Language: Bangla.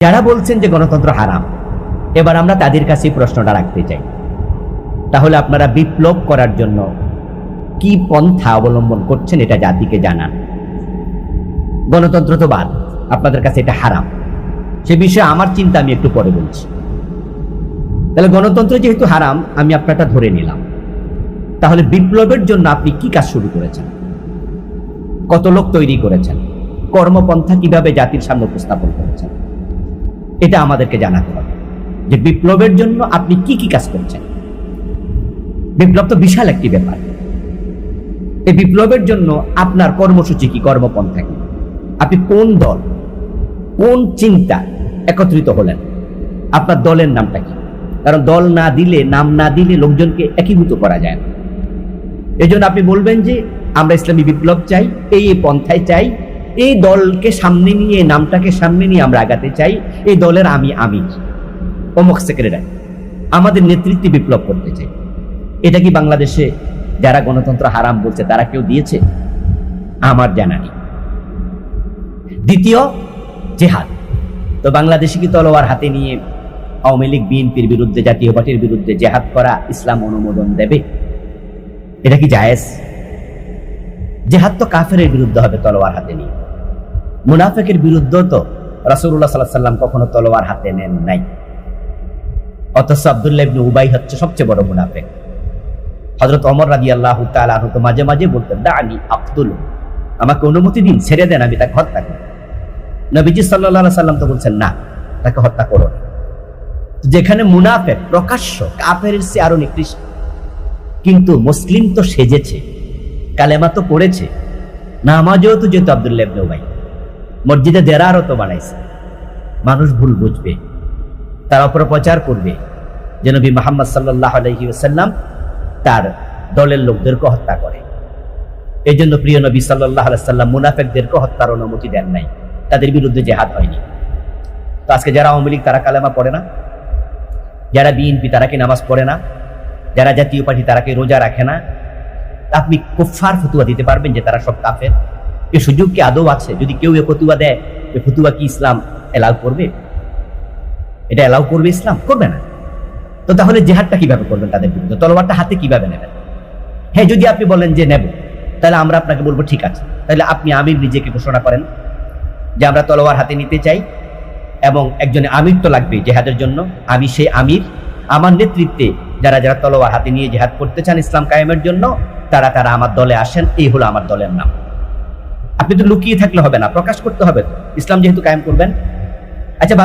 যারা বলছেন যে গণতন্ত্র হারাম, এবার আমরা তাদের কাছে প্রশ্নটা রাখতে চাই। তাহলে আপনারা বিপ্লব করার জন্য কি পন্থা অবলম্বন করছেন এটা জাতিকে জানান। গণতন্ত্র তো বাদ, আপনাদের কাছে এটা হারাম। সে বিষয়ে আমার চিন্তা আমি একটু পরে বলছি। তাহলে গণতন্ত্র যেহেতু হারাম, আমি আপনারটা ধরে নিলাম। তাহলে বিপ্লবের জন্য আপনি কি কাজ শুরু করেছেন? কত লোক তৈরি করেছেন? কর্মপন্থা কীভাবে জাতির সামনে উপস্থাপন করেছেন? এটা আমাদেরকে জানাতে হবে। যে বিপ্লবের জন্য আপনি কি কি কাজ করছেন? বিপ্লব তো বিশাল একটি ব্যাপার। এই বিপ্লবের জন্য আপনার কর্মসূচি কি কর্মপন্থা কি? আপনি কোন দল? কোন চিন্তা একত্রিত হলেন? আপনার দলের নামটা কি? কারণ দল না দিলে, নাম না দিলে লোকজনকে একীভূত করা যায় না। এই জন্য আপনি বলবেন যে, আমরা ইসলামী বিপ্লব চাই, এই পন্থায় চাই এই দলকে সামনে নিয়ে নামটাকে সামনে নিয়ে আমরা আগাতে চাই। এই দলের আমি আমি অমুক সেক্রেটারি। আমাদের নেতৃত্বে বিপ্লব করতে চাই। এটা কি বাংলাদেশে যারা গণতন্ত্র হারাম বলছে, তারা কেউ দিয়েছে? আমার জানা নেই। দ্বিতীয়, জেহাদ। তো বাংলাদেশে কি তলোয়ার হাতে নিয়ে আওয়ামী লীগ, বিএনপির বিরুদ্ধে, জাতীয় পার্টির বিরুদ্ধে জেহাদ করা ইসলাম অনুমোদন দেবে? এটা কি জায়েজ? জেহাদ তো কাফের বিরুদ্ধে হবে তলোয়ার হাতে নিয়ে। মুনাফেকের বিরুদ্ধে তো রাসুল্লাহ সাল্লাহ সাল্লাম কখনো তলোয়ার হাতে নেন নাই। অথচ আবদুল্লাহ ইবনে উবাই হচ্ছে সবচেয়ে বড় মুনাফেক। হজরত অমর রাজি আল্লাহ তালাহ তো মাঝে মাঝে বলতেন দা আমি আব্দুল আমাকে অনুমতি দিন, ছেড়ে দেন, আমি তাকে হত্যা করি। নবীজি সাল্লাহ সাল্লাম তো বলছেন, না, তাকে হত্যা করো যেখানে মুনাফেক প্রকাশ্য কাফের সে আরও নিকৃষ্ট। কিন্তু মুসলিম তো সেজেছে, কালেমা তো পড়েছে। নামাজেও তো যেহেতু আবদুল্লাহ ইবনে উবাই। মসজিদে দেরারও তো বানাইছে। মানুষ ভুল বুঝবে, তার অপপ্রচার করবে। যে নবী মোহাম্মদ সাল্লাহ আলহি সাল্লাম তার দলের লোকদেরকে হত্যা করে। এই জন্য প্রিয় নবী সাল্লাহ সাল্লাম মুনাফেকদেরকে হত্যার অনুমতি দেন নাই। তাদের বিরুদ্ধে জেহাদ হয়নি। তো আজকে যারা আওয়ামী লীগ, তারা কালেমা পড়ে না? যারা বিএনপি, তারা কি নামাজ পড়ে না? যারা জাতীয় পার্টি, তারা কি রোজা রাখে না? আপনি কুফার ফতুয়া দিতে পারবেন যে তারা সব কাফের? এ সুযোগ কি আদৌ আছে? যদি কেউ এ ফতুয়া দেয়, এ ফতুয়া কি ইসলাম এলাও করবে? এটা এলাও করবে ইসলাম? করবে না। তো তাহলে জেহাদটা কীভাবে করবেন তাদের বিরুদ্ধে? তলোয়ারটা হাতে কীভাবে নেবেন? হ্যাঁ যদি আপনি বলেন যে নেব, তাহলে আমরা আপনাকে বলব ঠিক আছে। তাহলে আপনি আমির নিজেকে ঘোষণা করেন যে আমরা তলোয়ার হাতে নিতে চাই এবং একজনে আমির তো লাগবে জেহাদের জন্য। আমি সেই আমির। আমার নেতৃত্বে যারা যারা তলোয়ার হাতে নিয়ে জেহাদ করতে চান ইসলাম কায়েমের জন্য, তারা তারা আমার দলে আসেন। এই হলো আমার দলের নাম। আপনি তো লুকিয়ে থাকলে হবে না প্রকাশ করতে হবে ইসলাম যেহেতু কায়েম করবেন। আচ্ছা